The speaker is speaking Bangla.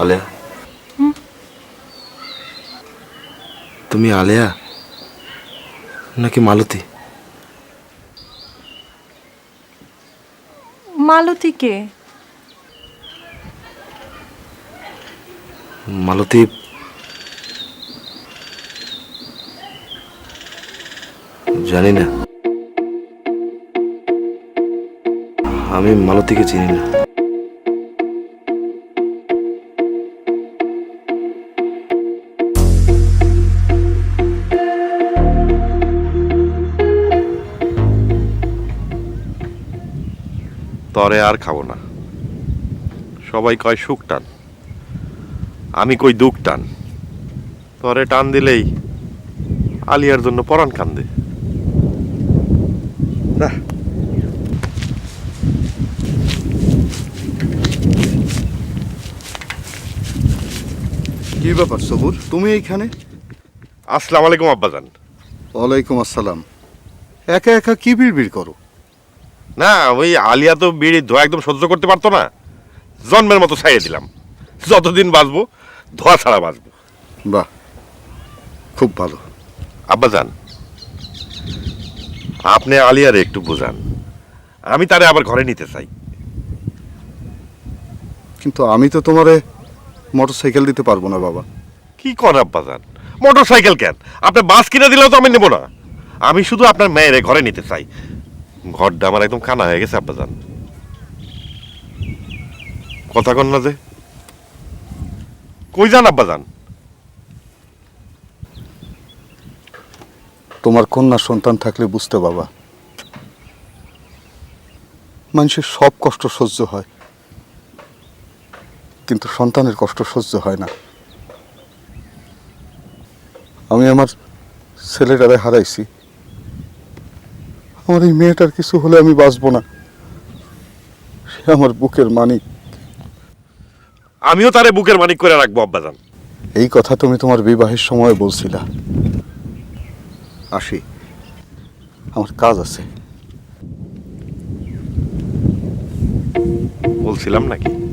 আলেয়া। তুমি আলেয়া? নাকি মালতী? মালতীকে মালতী। জানি না। আমি মালতীকে চিনি না। তরে আর খাব না। সবাই কয় সুখ টান। আমি কই দুঃখ টান। তরে টান দিলেই আলিয়ার জন্য পরাণ কান্দে। না কি ব্যাপার সবুর? তুমি এইখানে? আসসালামু আলাইকুম আব্বাজান। ওয়ালাইকুম আসসালাম। একা একা কি বিড়বিড় করো? না ওই আলিয়া তো বিড়ি ধোয়া একদম সহ্য করতে পারতো না। জন্মের মতো ছাইয়ে দিলাম। যতদিন বাঁচবো ধোয়া ছাড়া বাঁচবো। বাহ খুব ভালো। আব্বা যান। আপনি আলিয়ারে একটু বোঝান। আমি তারে আবার ঘরে নিতে চাই। কিন্তু আমি তো তোমারে মোটর সাইকেল দিতে পারব না বাবা। কি কর আব্বাজান মোটর সাইকেল কেন? আপনি বাস কিনে দিলেও তো আমি নেব না। আমি শুধু আপনার মেয়েরে ঘরে নিতে চাই। ঘরটা আমার একদম কানা হয়ে গেছে, আব্বাজান। কথা কন না যে। কই যান আব্বাজান? তোমার কন্যা সন্তান থাকলে বুঝতে বাবা। মানুষের সব কষ্ট সহ্য হয়। কিন্তু সন্তানের কষ্ট সহ্য হয় না। আমি আমার ছেলেটারে হারাইছি। আমার এই মেয়েটার কিছু হলে আমি বাঁচবো না। সে আমার বুকের মানিক। আমিও তারে বুকের মানিক করে রাখব আব্বাজান। এই কথা তুমি তোমার বিবাহের সময় বলছিলা। আসি। আমার কাজ আছে। বলছিলাম নাকি?